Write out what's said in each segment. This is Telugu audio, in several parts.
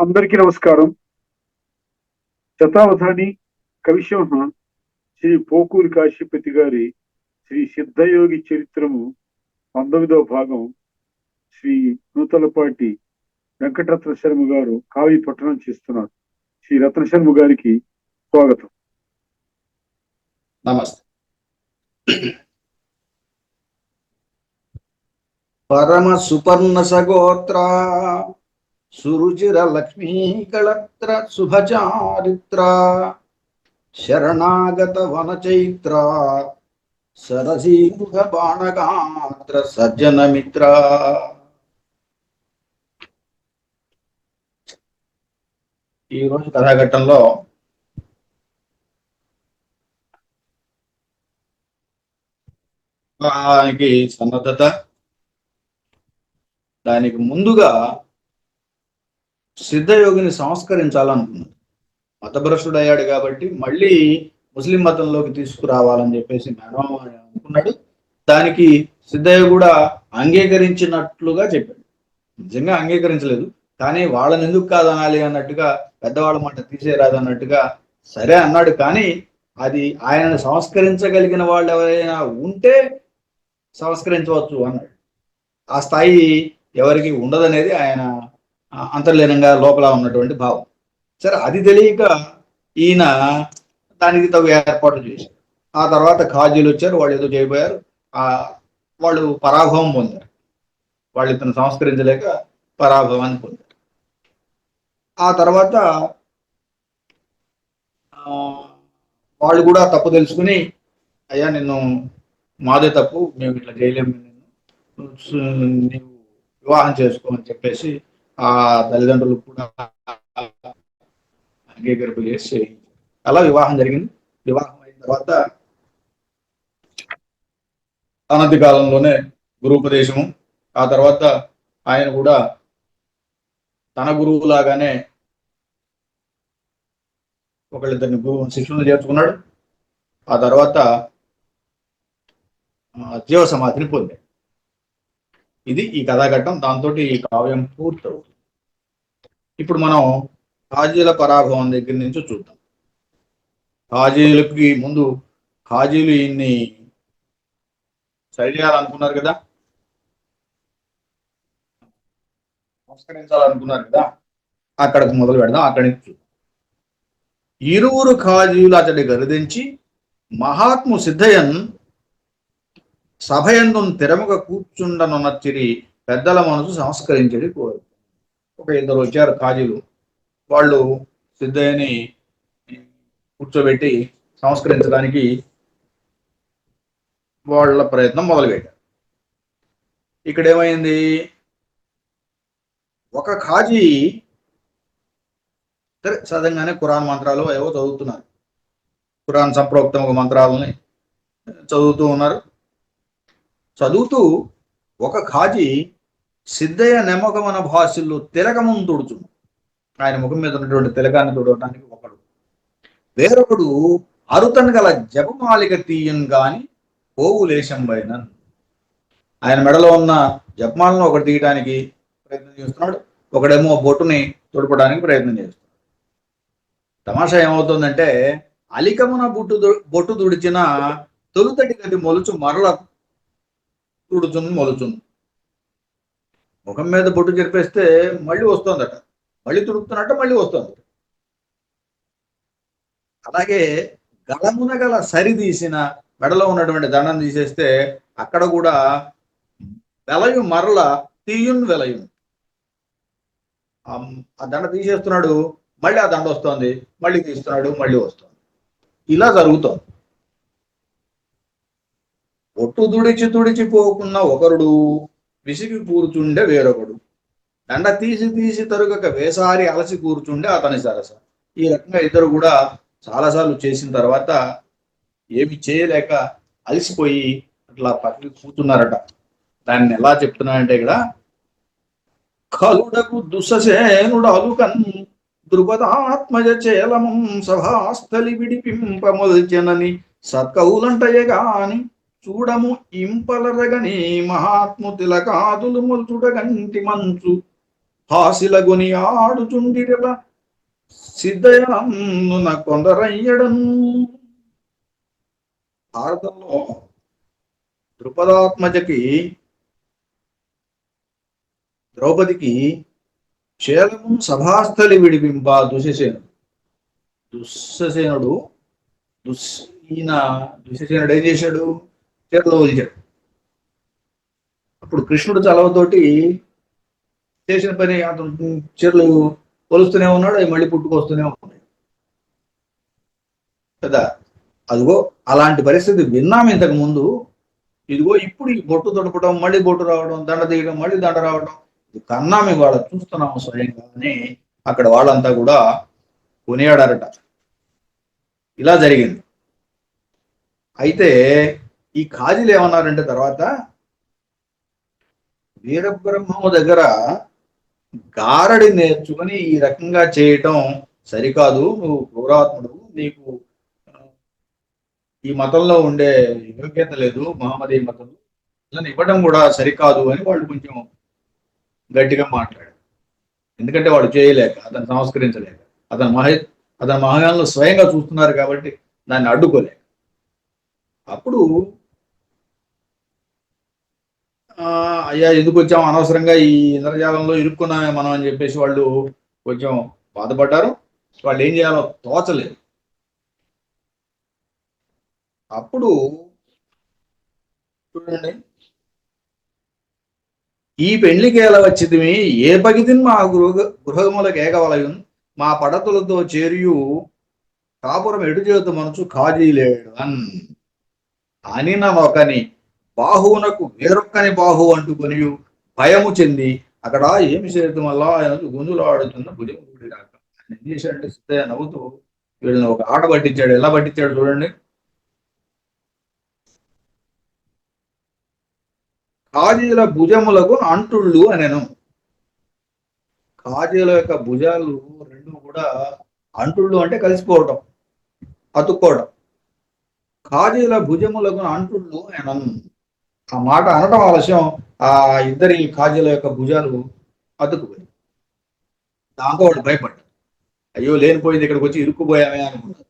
అందరికీ నమస్కారం. శతావధాని కవిసింహ శ్రీ పోకూరి కాశీపతి గారి శ్రీ సిద్ధయోగి చరిత్రము పంతొమ్మిదవ భాగం శ్రీ నూతలపాటి వెంకటరత్న శర్మ గారు కావ్య పట్టణం చేస్తున్నారు. శ్రీ రత్న శర్మ గారికి స్వాగతం. నమస్తే. పరమ సుపర్ణ సగోత్ర సురుచిర లక్ష్మీ కళత్ర శుభచారిత్ర శరణాగత వన చైత్ర సరసీముఖ బాణగాత్ర సజ్జన మిత్ర ఈ రోజు కథాఘట్టంలో దానికి సన్నద్ధత దానికి ముందుగా సిద్ధయోగిని సంస్కరించాలనుకున్నాడు. మతభ్రష్టుడు అయ్యాడు కాబట్టి మళ్ళీ ముస్లిం మతంలోకి తీసుకురావాలని చెప్పేసి మేనమామ అనుకున్నాడు. దానికి సిద్ధయ్య కూడా అంగీకరించినట్లుగా చెప్పాడు. నిజంగా అంగీకరించలేదు. కానీ వాళ్ళని ఎందుకు కాదనాలి అన్నట్టుగా పెద్దవాళ్ళ మాట తీసేరాదు అన్నట్టుగా సరే అన్నాడు. కానీ అది ఆయనను సంస్కరించగలిగిన వాళ్ళు ఎవరైనా ఉంటే సంస్కరించవచ్చు అన్నాడు. ఆ స్థాయి ఎవరికి ఉండదనేది ఆయన అంతర్లీనంగా లోపల ఉన్నటువంటి భావం. సరే అది తెలియక ఈయన దానికి తగు ఏర్పాట్లు చేశారు. ఆ తర్వాత ఖాజీలు వచ్చారు వాళ్ళు ఏదో చేయబోయారు. వాళ్ళు పరాభవం పొందారు. వాళ్ళు ఇతను సంస్కరించలేక పరాభవాన్ని పొందారు. ఆ తర్వాత ఆ, వాళ్ళు కూడా తప్పు తెలుసుకుని అయ్యా నిన్ను మాదే తప్పు మేము ఇట్లా చేయలేము నిన్ను నువ్వు వివాహం చేసుకో అని చెప్పేసి ఆ తల్లిదండ్రులు కూడా అంగీకరింపు చేసి అలా వివాహం జరిగింది. వివాహం అయిన తర్వాత అనతి కాలంలోనే గురుపదేశము ఆ తర్వాత ఆయన కూడా తన గురువు లాగానే ఒకళ్ళిద్దరిని గురువు శిష్యులను చేర్చుకున్నాడు. ఆ తర్వాత జీవ సమాధిని పొందాడు. ఇది ఈ కథాఘట్టం. దాంతో ఈ కావ్యం పూర్తవుతుంది. ఇప్పుడు మనం హాజీల పరాభవం దగ్గర నుంచి చూద్దాం. హాజీలకి ముందు హాజీలు ఈయన్ని చేయాలనుకున్నారు కదా? నమస్కరించాలనుకున్నారు కదా? అక్కడికి మొదలు పెడదాం. అక్కడి నుంచి చూద్దాం. ఇరువురు ఖాజీలు అతడి గరిదించి మహాత్ము సిద్ధయన్ సభయందు తెరముగ కూర్చుండనున్నచ్చిరి పెద్దల మనసు సంస్కరించేది కోరు. ఒక ఇద్దరు వచ్చారు కాజీలు. వాళ్ళు సిద్ధయ్యని కూర్చోబెట్టి సంస్కరించడానికి వాళ్ళ ప్రయత్నం మొదలుపెట్టారు. ఇక్కడ ఏమైంది ఒక ఖాజీ సరే సహజంగానే ఖురాన్ మంత్రాలు ఏవో చదువుతున్నారు. ఖురాన్ సంప్రోక్తం ఒక మంత్రాలని చదువుతూ ఉన్నారు. చదువుతూ ఒక ఖాజీ సిద్ధయ్య నెమకమన భాషల్లో తిలకమును తుడుచును. ఆయన ముఖం మీద ఉన్నటువంటి తిలకాన్ని తుడవటానికి ఒకడు. వేరొకడు అరుతన్ గల జపమాలిక తీయన్ గాని పోవు లేశం పైన ఆయన మెడలో ఉన్న జపమాలను ఒకటి తీయడానికి ప్రయత్నం చేస్తున్నాడు. ఒకడేమో బొట్టుని తుడపడానికి ప్రయత్నం చేస్తున్నాడు. తమాషా ఏమవుతుందంటే అలికమున బొట్టు బొట్టు తుడిచిన తొలుతటి గది మొలుచు మరల తుడుచును మొలుచుంది ముఖం మీద బొట్టు చెరిపేస్తే మళ్ళీ వస్తుందట. మళ్ళీ తుడుపుతున్నట్ట మళ్ళీ వస్తుంది. అలాగే గళమున గల సరి తీసిన మెడలో ఉన్నటువంటి దండం తీసేస్తే అక్కడ కూడా వెలయు మరల తీయున్ వెలయున్. ఆ- దండ తీసేస్తున్నాడు మళ్ళీ ఆ దండ వస్తుంది మళ్ళీ తీస్తున్నాడు మళ్ళీ వస్తుంది. ఇలా జరుగుతుంది. ఒట్టు తుడిచి తుడిచిపోకున్న ఒకరుడు విసిగి కూర్చుండే వేరొకడు. దండ తీసి తీసి తరుగక వేసారి అలసి కూర్చుండే అతని సరస. ఈ రకంగా ఇద్దరు కూడా చాలాసార్లు చేసిన తర్వాత ఏమి చేయలేక అలసిపోయి అట్లా పక్కకి కూర్చున్నారట. దాన్ని ఎలా చెప్తున్నానంటే ఇక్కడ కలుడకు దుస్ససేనుడు అలుకన్ ద్రుపదాత్మజ చేలమం సభాస్థలి విడిపింపమొల్చెనని సత్కవులంటయే గాని చూడము ఇంపలరగని మహాత్ము తిలకాదులు మొల్చుడగంటి మంచు. హాసిలగుని ఆడుచుండిరల సిద్ధయనందున కొందరయ్యడను. భారతంలో ద్రుపదాత్మజకి ద్రౌపదికి శేలము సభాస్థలి విడిపింప దుశసేనుడు. దుశ్శసేనుడు దుస్ ఈయన దుశ్శసేనుడు ఏం చేశాడు? చీరలు వదిలిచాడు. అప్పుడు కృష్ణుడు చలవతోటి చేసిన పని అతను చీరలు కొలుస్తూనే ఉన్నాడు అవి మళ్ళీ పుట్టుకొస్తూనే ఉన్నాయి. కదా? అదిగో అలాంటి పరిస్థితి విన్నాం ఇంతకు ముందు. ఇదిగో ఇప్పుడు ఈ బొట్టు తొడపడం మళ్ళీ బొట్టు రావడం దండ తీయడం మళ్ళీ దండ రావడం ఇది కన్నాం ఇవాళ చూస్తున్నాము స్వయంగా అని అక్కడ వాళ్ళంతా కూడా కొనియాడారట. ఇలా జరిగింది. అయితే ఈ ఖాజీలు ఏమన్నారంటే తర్వాత వీరబ్రహ్మము దగ్గర గారడి నేర్చుకుని ఈ రకంగా చేయటం సరికాదు. నువ్వు క్రూరాత్ముడు నీకు ఈ మతంలో ఉండే యోగ్యత లేదు మహమ్మదీ మతం. దాన్ని ఇవ్వడం కూడా సరికాదు అని వాళ్ళు కొంచెం గట్టిగా మాట్లాడారు. ఎందుకంటే వాడు చేయలేక అతను సంస్కరించలేక అతను మహ అతని మహాయాలను స్వయంగా చూస్తున్నారు కాబట్టి దాన్ని అడ్డుకోలేక. అప్పుడు అయ్యా ఎందుకు వచ్చాం? అనవసరంగా ఈ ఇంద్రజాలంలో ఇరుక్కున్నామే మనం అని చెప్పేసి వాళ్ళు కొంచెం బాధపడ్డారు. వాళ్ళు ఏం చేయాలో తోచలేదు. అప్పుడు చూడండి. ఈ పెళ్ళికి ఎలా వచ్చింది ఏ పగితిని మా గృహ గృహములకు ఏకవలయం మా పడతులతో చేరియు కాపురం ఎటు చేతు మనసు కాజీలేడు అన్ అని ఒకని బాహువునకు వేరొక్కని బాహు అంటుకొని భయము చెంది అక్కడ ఏమి చేయడం వల్ల ఆయన గుంజులాడుతున్న భుజం గుడి రాక ఆయన ఏం చేశాడంటే సిద్ధయ్య నవ్వుతూ వీళ్ళని ఒక ఆట పట్టించాడు. ఎలా పట్టించాడు చూడండి. కాజీల భుజములకు అంటుళ్ళు అనెను. కాజీల యొక్క భుజాలు రెండు కూడా అంటుళ్ళు అంటే కలిసిపోవటం అతుక్కోవడం కాజీల భుజములకు అంటుళ్ళు అనను. ఆ మాట అనటం ఆలస్యం ఆ ఇద్దరి కాజీల యొక్క భుజాలు అతుక్కుపోయి దాంతో వాళ్ళు భయపడ్డారు అయ్యో లేనిపోయింది ఇక్కడికి వచ్చి ఇరుక్కుపోయామే అనుకున్నారు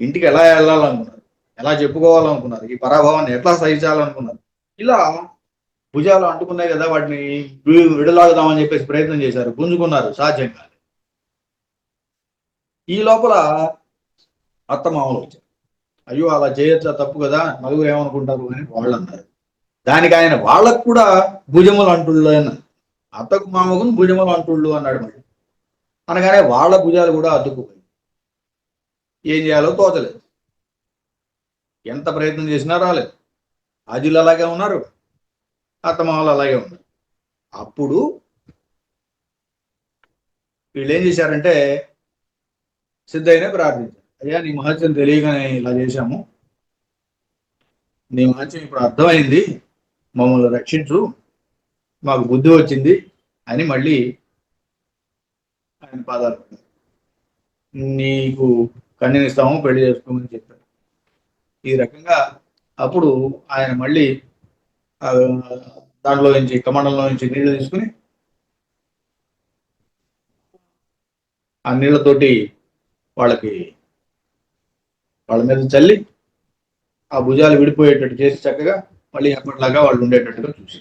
ఇంటికి ఎలా వెళ్ళాలనుకున్నారు ఎలా చెప్పుకోవాలనుకున్నారు ఈ పరాభవాన్ని ఎట్లా సహించాలనుకున్నారు ఇలా భుజాలు అంటుకున్నాయి కదా వాటిని విడలాగుదామని చెప్పేసి ప్రయత్నం చేశారు. గుంజుకున్నారు సాధ్యం కాదు ఈ లోపల అత్తమామలు వచ్చారు. అయ్యో అలా చేయొచ్చా? తప్పు కదా? నలుగురు ఏమనుకుంటారు అని వాళ్ళు అన్నారు దానికి ఆయన వాళ్ళకు కూడా భుజములు అంటుళ్ళు అని అత్తకు మామకు భుజములు అంటుళ్ళు అన్నాడు మళ్ళీ అనగానే వాళ్ళ భుజాలు కూడా అతుక్కుపోయి ఏం చేయాలో తోచలేదు. ఎంత ప్రయత్నం చేసినా రాలేదు. ఆజులు అలాగే ఉన్నారు. అత్తమామలు అలాగే ఉన్నారు. అప్పుడు వీళ్ళు ఏం చేశారంటే సిద్ధయ్యనే ప్రార్థించారు. అయ్యా నీ మహత్యం తెలియగానే ఇలా చేశాము. నీ మహత్యం ఇప్పుడు అర్థమైంది. మమ్మల్ని రక్షించు. మాకు బుద్ధి వచ్చింది అని మళ్ళీ ఆయన పాదాలు నీకు కన్యనిస్తాము పెళ్ళి చేసుకోమని చెప్పారు. ఈ రకంగా అప్పుడు ఆయన మళ్ళీ దాంట్లో నుంచి కమండంలో నుంచి నీళ్ళు తీసుకుని ఆ నీళ్ళతోటి వాళ్ళకి వాళ్ళ మీద చల్లి ఆ భుజాలు విడిపోయేటట్టు చేసి చక్కగా మళ్ళీ ఎప్పటిలాగా వాళ్ళు ఉండేటట్టుగా చూసి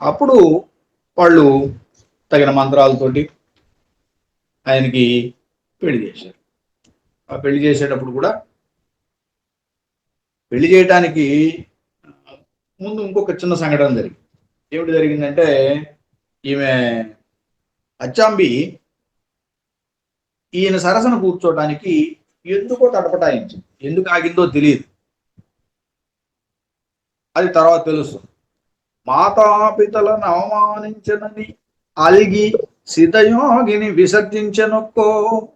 అప్పుడు వాళ్ళు తగిన మంత్రాలతోటి ఆయనకి పెళ్ళి చేశారు. ఆ పెళ్ళి చేసేటప్పుడు కూడా పెళ్ళి చేయటానికి ముందు ఇంకొక చిన్న సంఘటన జరిగింది. ఏమిటి జరిగిందంటే ఈమె అచ్చాంబి ఈయన సరసన కూర్చోటానికి ఎందుకో తటపటాయించింది. ఎందుకు ఆగిందో తెలియదు. అది తర్వాత తెలుసు. మాతాపితలను అవమానించనని అలిగి సితయోగిని విసర్జించనొక్కో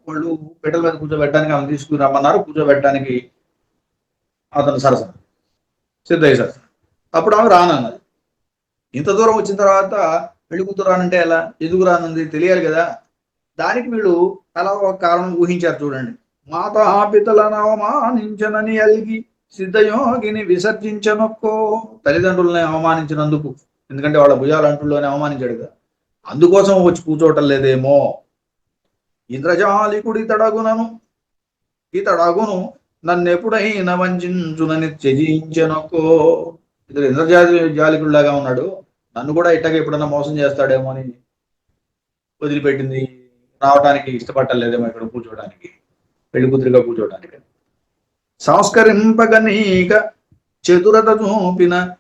వాళ్ళు పెట్టల మీద కూర్చోబెట్టడానికి ఆమె తీసుకుని రమ్మన్నారు. కూర్చోబెట్టడానికి అతను సరసన సిద్ధయ్య సరసన. అప్పుడు ఆమె రానన్నది. ఇంత దూరం వచ్చిన తర్వాత పెళ్ళి కూతురు రానంటే ఎలా? ఎందుకు రానుంది? తెలియాలి కదా. దానికి వీళ్ళు అలా ఒక కారణం ఊహించారు చూడండి. మాతాపితలను అవమానించనని అలిగి సిద్ధయోగిని విసర్జించనొక్కో. తల్లిదండ్రులని అవమానించినందుకు. ఎందుకంటే వాళ్ళ భుజాలు అంటుల్లోనే అవమానించాడు కదా. అందుకోసం వచ్చి కూర్చోవటం లేదేమో. ఇంద్రజాలికుడి తడగునను. ఇతడగును నన్ను ఎప్పుడైనా వంచునని త్యజించనొక్కో. ఇతడు ఇంద్రజాతి జాలికుడిలాగా ఉన్నాడు. నన్ను కూడా ఇట్టగా ఎప్పుడన్నా మోసం చేస్తాడేమో అని వదిలిపెట్టింది. రావడానికి లేదేమో ఇక్కడ కూర్చోవడానికి పెళ్ళి కూతురుగా కూర్చోవడానికి సంస్కరింపగనీక చతురత చూపిన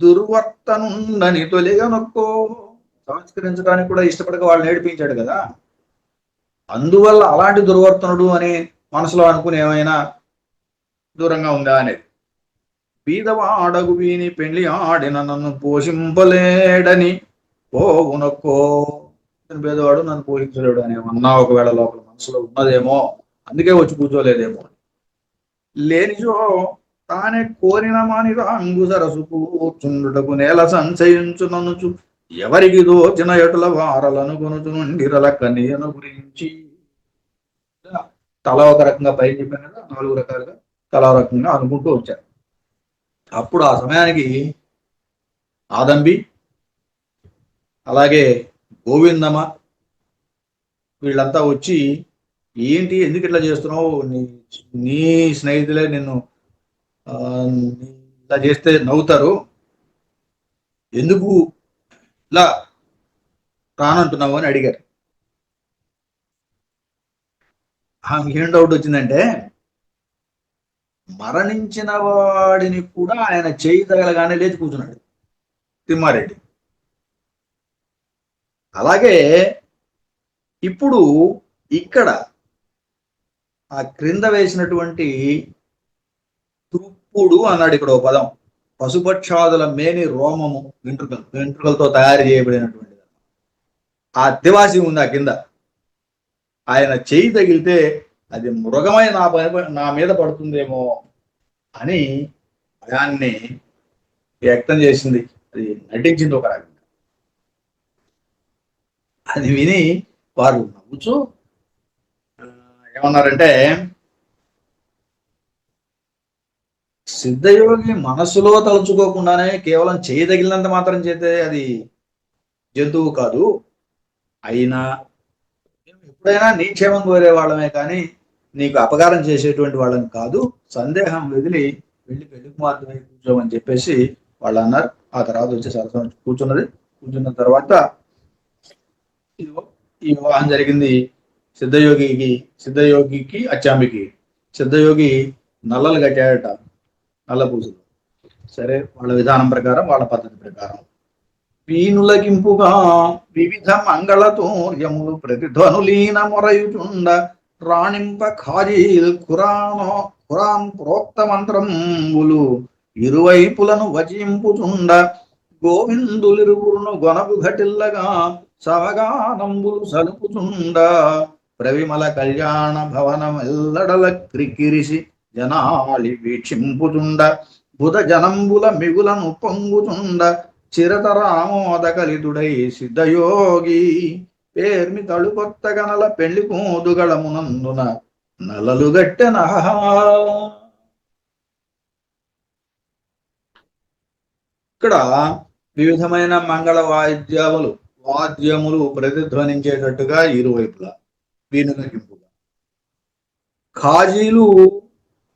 దుర్వర్తనుండని తొలిగా నొక్కో సంస్కరించడానికి కూడా ఇష్టపడక వాళ్ళు నేర్పించాడు కదా. అందువల్ల అలాంటి దుర్వర్తనుడు అని మనసులో అనుకుని ఏమైనా దూరంగా ఉందా అనేది. బీదవాడగు వీని పెళ్ళి ఆడిన నన్ను పోషింపలేడని పోవునక్కో. బీదవాడు పేదవాడు నన్ను పోషించలేడు అని అన్నా ఒకవేళ లోపల మనసులో ఉన్నదేమో. అందుకే వచ్చి కూర్చోలేదేమో లేనిచో తానే కోరిన మానిద అంగు సరసు కూర్చుండుటకు నేల సంచయించుననుచు ఎవరికి దోచిన ఎటుల వారలను కొనుచు నుండిరల కనియను గురించి. తల ఒక రకంగా పై చెప్పాను కదా నాలుగు రకాలుగా తల ఒక రకంగా అనుకుంటూ వచ్చారు అప్పుడు ఆ సమయానికి ఆదంబి అలాగే గోవిందమ్మ వీళ్ళంతా వచ్చి ఏంటి? ఎందుకు ఇట్లా చేస్తున్నావు? నీ నీ స్నేహితులే నిన్ను ఇలా చేస్తే నవ్వుతారు. ఎందుకు ఇలా రానంటున్నావు అని అడిగారు. ఏం డౌట్ వచ్చిందంటే మరణించిన వాడిని కూడా ఆయన చేయి తగలగానే లేచి కూర్చున్నాడు తిమ్మారెడ్డి. అలాగే ఇప్పుడు ఇక్కడ ఆ క్రింద వేసినటువంటి తుప్పుడు అన్నాడు ఇక్కడ ఒక పదం. పశుపక్షాదుల మేని రోమము వెంట్రుకలు వెంట్రుకలతో తయారు చేయబడినటువంటిది. ఆ అత్యవాసి ఉంది ఆ కింద ఆయన చేయి తగిలితే అది మృగమై నా నా మీద పడుతుందేమో అని భయాన్ని వ్యక్తం చేసింది. అది నటించింది ఒక రకంగా. అది విని వారు నవ్వుచూ ఏమన్నారంటే సిద్ధయోగి మనసులో తలుచుకోకుండానే కేవలం చేయదగిలినంత మాత్రం చేతే అది జంతువు కాదు. అయినా మేము ఎప్పుడైనా నీ క్షేమం కోరే వాళ్ళమే కానీ నీకు అపకారం చేసేటువంటి వాళ్ళని కాదు. సందేహం వదిలి వెళ్ళి పెళ్ళి కుమార్తెమై కూర్చోమని చెప్పేసి వాళ్ళు అన్నారు. ఆ తర్వాత వచ్చి సరస్వతి కూర్చున్నది. కూర్చున్న తర్వాత ఈ వివాహం జరిగింది. సిద్ధయోగికి సిద్ధయోగికి అచ్చామికి సిద్ధయోగి నల్లలు కట్టాడట నల్ల పూజలు సరే వాళ్ళ విధానం ప్రకారం వాళ్ళ పద్ధతి ప్రకారం. వీణులకింపుగా వివిధ మంగళతోర్యములు ప్రతిధ్వనులీన మొరయుచుండ రాణింప ఖాజీల్ ఖురానో ఖురాన్ ప్రోక్త మంత్రములు ఇరువైపులను వచింపుచుండ గోవిందులిరువురును గొనగు ఘటిల్లగా సవగానంబులు సలుపుచుండ. ప్రవిమల కళ్యాణ భవనమెల్లడల క్రికిరిసి జనాలి వీక్షింపుతుండ బుధ జనంబుల మిగులను పొంగుతుండ చిరతరామోదకలితుడై సిద్ధయోగి. పేర్మి తళుకొత్త గనల పెళ్ళి కూదుగళమునందున నలలు గట్టెన ఇక్కడ వివిధమైన మంగళ వాయిద్యములు వాద్యములు ప్రతిధ్వనించేటట్టుగా ఇరువైపులా. వీణులకింపుగా ఖాజీలు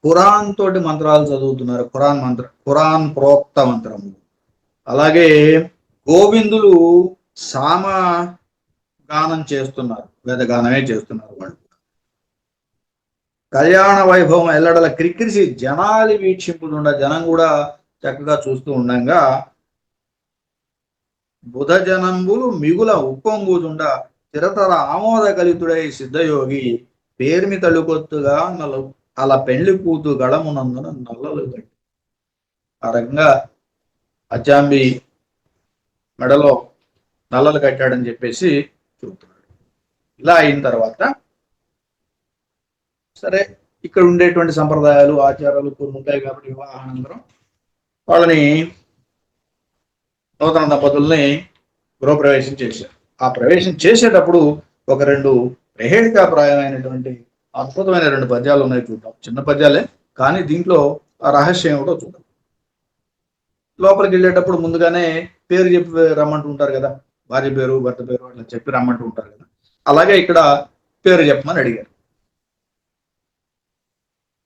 ఖురాన్ తోటి మంత్రాలు చదువుతున్నారు. ఖురాన్ మంత్ర ఖురాన్ ప్రోక్త మంత్రములు అలాగే గోవిందులు సామ గానం చేస్తున్నారు. వేదగానమే చేస్తున్నారు వాళ్ళు. కళ్యాణ వైభవం ఎల్లడల క్రిక్కిరిసి జనాలు వీక్షింపుతుండ జనం కూడా చక్కగా చూస్తూ ఉండంగా బుధ జనంబులు మిగుల ఉప్పొంగుతుండ చిరతర ఆమోద కలితుడై సిద్ధయోగి పేర్మి తలుకొత్తుగా నల అలా పెళ్ళి కూతు గళమునందున నల్లలు గట్టి ఆ రకంగా అజాంబి మెడలో నల్లలు కట్టాడని చెప్పేసి చూపుతున్నాడు ఇలా అయిన తర్వాత సరే ఇక్కడ ఉండేటువంటి సంప్రదాయాలు ఆచారాలు కొన్ని ఉంటాయి కాబట్టి వివాహానంతరం వాళ్ళని నూతన దంపతుల్ని గృహప్రవేశం చేశారు. ఆ ప్రవేశం చేసేటప్పుడు ఒక రెండు ప్రహేళికాప్రాయమైనటువంటి అద్భుతమైన రెండు పద్యాలు ఉన్నాయి చూద్దాం. చిన్న పద్యాలే కానీ దీంట్లో ఆ రహస్యం ఏమిటో చూద్దాం. లోపలికి వెళ్ళేటప్పుడు ముందుగానే పేరు చెప్పి రమ్మంటూ ఉంటారు కదా. భార్య పేరు భర్త పేరు అట్లా చెప్పి రమ్మంటూ ఉంటారు కదా. అలాగే ఇక్కడ పేరు చెప్పమని అడిగారు.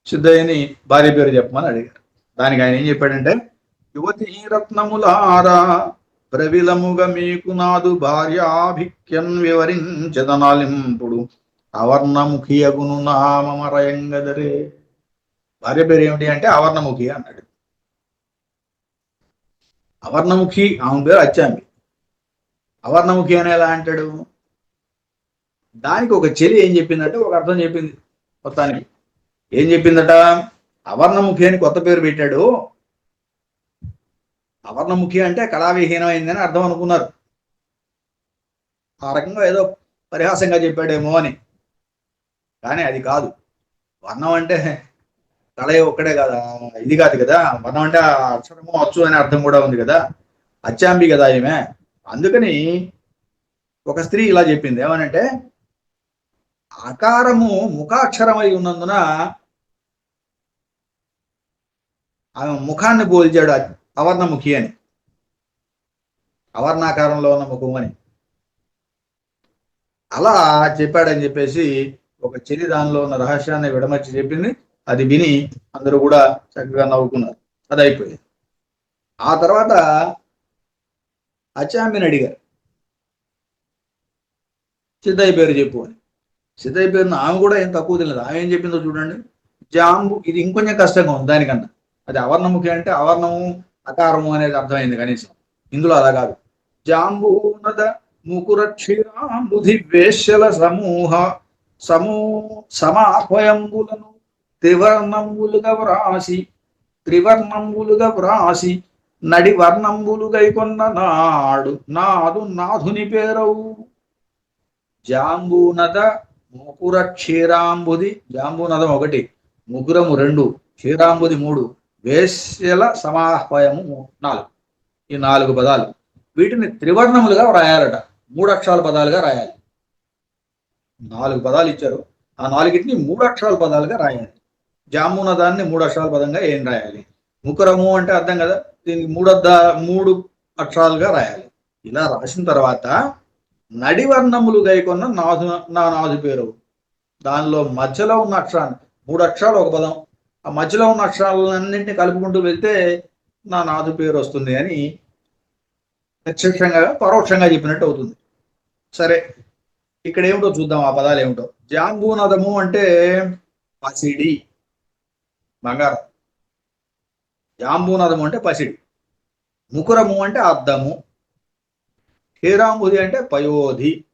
సిద్ధయ్యని భార్య పేరు చెప్పమని అడిగారు. దానికి ఆయన ఏం చెప్పాడంటే యువతి రత్నములారా ప్రవిలముగ మీకు నాదు భార్యాభిక్యం వివరించదనాలింపుడు అవర్ణముఖియగును నామమరయంగదరే. భార్య పేరు ఏమిటి అంటే అవర్ణముఖి అన్నాడు. అవర్ణముఖి ఆమె పేరు అచ్చామి. అవర్ణముఖి అని ఎలా అంటాడు? దానికి ఒక చెలి ఏం చెప్పిందంటే ఒక అర్థం చెప్పింది మొత్తానికి. ఏం చెప్పిందట? అవర్ణముఖి అని కొత్త పేరు పెట్టాడు. అవర్ణముఖి అంటే కళావిహీనమైందని అర్థం అనుకున్నారు ఆ రకంగా ఏదో పరిహాసంగా చెప్పాడేమో అని. కానీ అది కాదు. వర్ణం అంటే కళ ఒక్కడే కదా ఇది కాదు కదా. వర్ణం అంటే ఆ అక్షరము అచ్చు అనే అర్థం కూడా ఉంది కదా. అచ్చాంబి కదా ఈమె. అందుకని ఒక స్త్రీ ఇలా చెప్పింది. ఏమనంటే ఆకారము ముఖాక్షరమై ఉన్నందున ఆమె ముఖాన్ని పోల్చాడు అవర్ణముఖి అని. అవర్ణాకారంలో ఉన్న ముఖం అని. అలా చెప్పాడని చెప్పేసి ఒక చెలి దానిలో ఉన్న రహస్యాన్ని విడమర్చి చెప్పింది. అది విని అందరూ కూడా చక్కగా నవ్వుకున్నారు. అది అయిపోయింది. ఆ తర్వాత అచామిని అడిగారు. సిద్ధయ్య పేరు చెప్పు అని. సిద్ధయ్య పేరును ఆమె కూడా ఏం తక్కువ తెలియదు. ఆమె ఏం చెప్పిందో చూడండి. జాంబు ఇది ఇంకొంచెం కష్టంగా ఉంది దానికన్నా. అది అవర్ణముఖి అంటే అవర్ణము అకారము అనేది అర్థమైంది కనీసం. ఇందులో అలా కాదు. జాంబూనద ముకుర క్షీరాంబుధి వేశ్యల సమూహ సమూ సమాహయంబులను త్రివర్ణంబులుగా వ్రాసి త్రివర్ణంబులుగా వ్రాసి నడి వర్ణంబులుగై కొన్న నాడు నాదు నాథుని పేరవు. జాంబూనద ముకుర క్షీరాంబుది జాంబూనదం ఒకటి ముగురము రెండు క్షీరాంబుది మూడు వేశ్యల సమాహ్వయము నాలుగు. ఈ నాలుగు పదాలు. వీటిని త్రివర్ణములుగా రాయాలట మూడు అక్షరాల పదాలుగా రాయాలి. నాలుగు పదాలు ఇచ్చారు. ఆ నాలుగిటిని మూడు అక్షరాల పదాలుగా రాయాలి. జామున దాన్ని మూడు అక్షరాల పదంగా ఏం రాయాలి? ముఖరము అంటే అర్థం కదా? దీనికి మూడు మూడు అక్షరాలుగా రాయాలి. ఇలా రాసిన తర్వాత నడివర్ణములు గైకొన్న నాదు నా నాదు పేరు. దానిలో మధ్యలో ఉన్న అక్షరాన్ని మూడు అక్షరాలు ఒక పదం ఆ మధ్యలో ఉన్న అక్షరాలన్నింటినీ కలుపుకుంటూ వెళ్తే నా నాదు పేరు వస్తుంది అని ప్రత్యక్షంగా పరోక్షంగా చెప్పినట్టు అవుతుంది. సరే ఇక్కడ ఏమిటో చూద్దాం ఆ పదాలు ఏమిటో. జాంబూనదము అంటే పసిడి బంగారం. జాంబూనదము అంటే పసిడి. ముకురము అంటే అద్దము. హేరాంబుది అంటే పయోధి.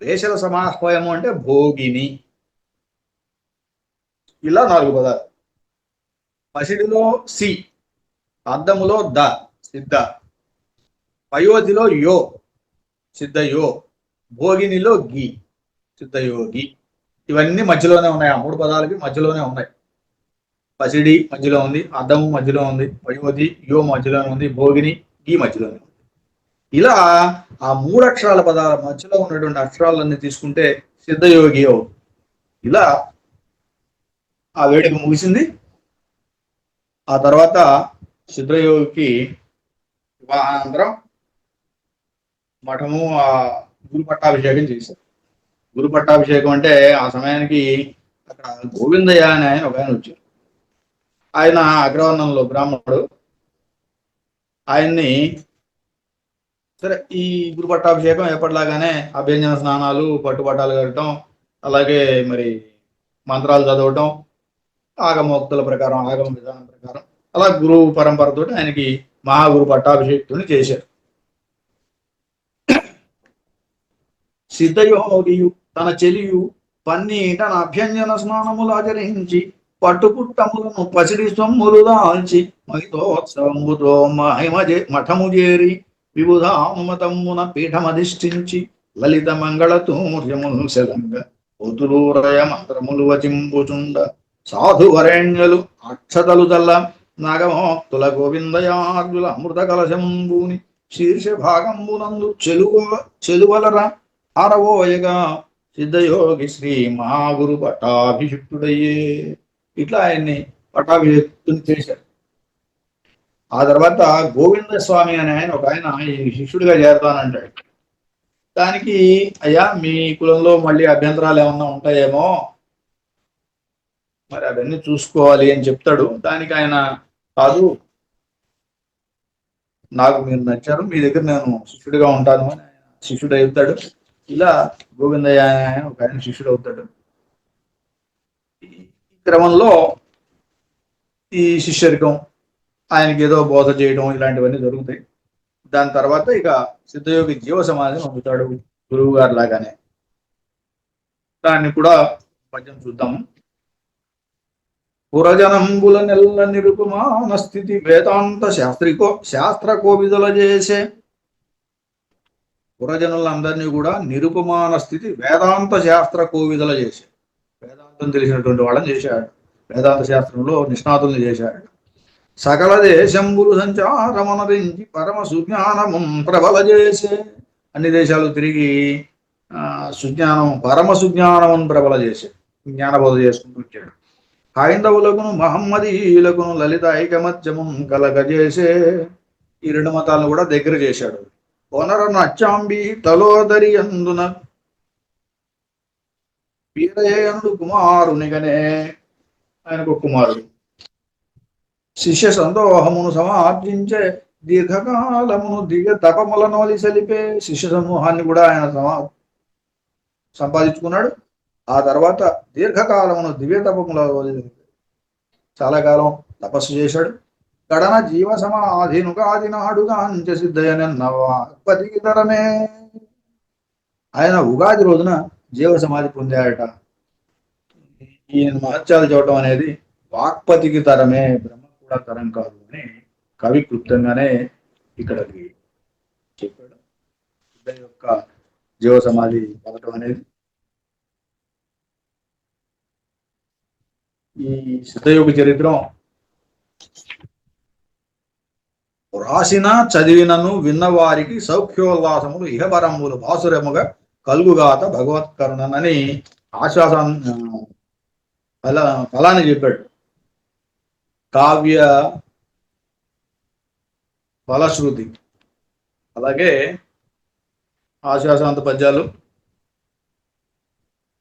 వేషల సమాహ్వయము అంటే భోగిని. ఇలా నాలుగు పదాలు. పసిడిలో సి అద్దములో ద సిద్ధ. పయోధిలో యో సిద్ధయో. భోగినిలో గి సిద్ధయోగి. ఇవన్నీ మధ్యలోనే ఉన్నాయి. ఆ మూడు పదాలకి మధ్యలోనే ఉన్నాయి. పసిడి మధ్యలో ఉంది అద్దము మధ్యలో ఉంది పయోధి యో మధ్యలోనే ఉంది భోగిని గీ మధ్యలోనే ఉంది. ఇలా ఆ మూడు అక్షరాల పదాల మధ్యలో ఉన్నటువంటి అక్షరాలన్నీ తీసుకుంటే సిద్ధయోగి అవుతుంది ఇలా ఆ వేడుక ముగిసింది. ఆ తర్వాత శుద్రయోగికి వివాహానంతరం మఠము ఆ గురు పట్టాభిషేకం చేశారు. గురు పట్టాభిషేకం అంటే ఆ సమయానికి అక్కడ గోవిందయ్య అని ఆయన ఒక ఆయన వచ్చారు. ఆయన అగ్రవర్ణంలో బ్రాహ్మణుడు. ఆయన్ని సరే ఈ గురు పట్టాభిషేకం ఎప్పటిలాగానే అభ్యంజన స్నానాలు పట్టుబట్టాలు కట్టడం అలాగే మరి మంత్రాలు చదవటం ఆగమోక్తుల ప్రకారం ఆగమ విధానం ప్రకారం. అలా గురువు పరంపరతో ఆయనకి మహాగురు పట్టాభిషేక్తుని చేశారు. సిద్ధయోగియు తన చెలియు పన్నీట అభ్యంజన స్నానములు ఆచరించి పట్టుపుట్టములను పసిడి సొమ్ములు దాల్చి మహితోత్సవముతో మహిమ మఠము చేరి విబుధానుమతమ్మున పీఠమధిష్ఠించి లలిత మంగళ తూర్యములు శలంగ ఒతురూరయ మంత్రములు వచింపుచుండ సాధువరేణ్యులు అక్షతలు తల్ల నాగమోక్తుల గోవిందయార్జుల అమృత కలశంబూని శీర్ష భాగంబునందు చెలువ చెలువలర ఆరవోయగా సిద్ధయోగి శ్రీ మహాగురు పట్టాభిషిక్తుడయ్యే ఇట్లా ఆయన్ని పట్టాభిషిక్తుని చేశారు. ఆ తర్వాత గోవింద స్వామి అనే ఆయన ఒక ఆయన ఈ శిష్యుడిగా చేరతానంటాడు. దానికి అయ్యా మీ కులంలో మళ్ళీ అభ్యంతరాలు ఏమన్నా ఉంటాయేమో? మరి అవన్నీ చూసుకోవాలి అని చెప్తాడు. దానికి ఆయన కాదు నాకు మీరు నచ్చారు మీ దగ్గర నేను శిష్యుడిగా ఉంటాను అని ఆయన శిష్యుడు అవుతాడు. ఇలా గోవిందయ్య ఆయన ఒక ఆయన శిష్యుడు అవుతాడు. ఈ క్రమంలో ఈ శిష్యరికం ఆయనకి ఏదో బోధ చేయడం ఇలాంటివన్నీ జరుగుతాయి. దాని తర్వాత ఇక సిద్ధయోగి జీవ సమాధిని పొందుతాడు గురువు గారి లాగానే. దాన్ని కూడా పద్యం చూద్దాము పురజనంబుల నెల్ల నిరుపమాన స్థితి వేదాంత శాస్త్రికో శాస్త్ర కోవిదుల చేసే పురజనులందరినీ కూడా నిరుపమాన స్థితి వేదాంత శాస్త్ర కోవిదల చేసే వేదాంతం తెలిసినటువంటి వాళ్ళని చేశాడు. వేదాంత శాస్త్రంలో నిష్ణాతుల్ని చేశాడు. సకల దేశంబులు సంచారమనరించి పరమ సుజ్ఞానము ప్రబల చేసే అన్ని దేశాలు తిరిగి సుజ్ఞానం పరమ సుజ్ఞానమును ప్రబల చేసే జ్ఞానబోధ చేసుకుంటూ వచ్చాడు. హైందవులకును మహమ్మదీయులకును లలిత ఐకమత్యమున్ కలగజేసే ఈ రెండు మతాలను కూడా దగ్గర చేశాడు. వనర నచ్చాంబి తలోదరి అందున వీరయేనుడు కుమారునిగనే ఆయనకు కుమారుడు. శిష్య సందోహమును సమార్జించే దీర్ఘకాలమును దిగ తపములను సలిపే శిష్య సమూహాన్ని కూడా ఆయన సమా సంపాదించుకున్నాడు. ఆ తర్వాత దీర్ఘకాలమును దివ్య తపములో చాలా కాలం తపస్సు చేశాడు. గడన జీవ సమాధినుగాది నాడుగా అంచె సిద్ధయనన్నవాపతికి తరమే. ఆయన ఉగాది రోజున జీవ సమాధి పొందాడట. ఈయన మహత్యాలు చూడటం అనేది వాక్పతికి తరమే బ్రహ్మ కూడా తరం కాదు అని కవి క్లుప్తంగానే ఇక్కడికి చెప్పాడు. యొక్క జీవ సమాధి పొందటం అనేది ఈ శతయోగ చరిత్రం రాసిన చదివినను విన్నవారికి సౌఖ్యోల్లాసములు ఇహపరములు బాసురముగా కలుగుగాత భగవత్కరుణనని ఆశ్వాసం ఫల ఫలాన్ని చెప్పాడు. కావ్య ఫలశ్రుతి. అలాగే ఆశ్వాసాంత పద్యాలు.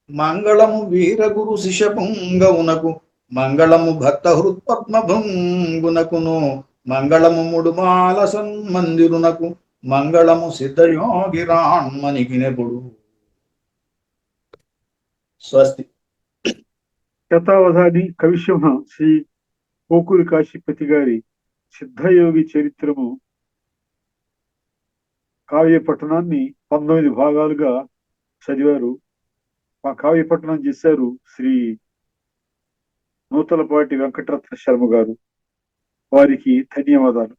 మంగళము వీరగురు శిశపుంగవునకు మంగళము భక్త హృత్పద్మభంగునకును మంగళము ముడుమాల సన్మందిరునకు మంగళము సిద్ధయోగి రాణ్మనికి స్వస్తి. శతావధాది కవిసింహ శ్రీ పోకూరి కాశీపతి గారి సిద్ధయోగి చరిత్రము కావ్యపట్టణాన్ని పంతొమ్మిది భాగాలుగా చదివారు. ఆ కావ్యపట్టణం చేశారు శ్రీ నూతలపాటి వెంకటరత్న శర్మ గారు వారికి ధన్యవాదాలు.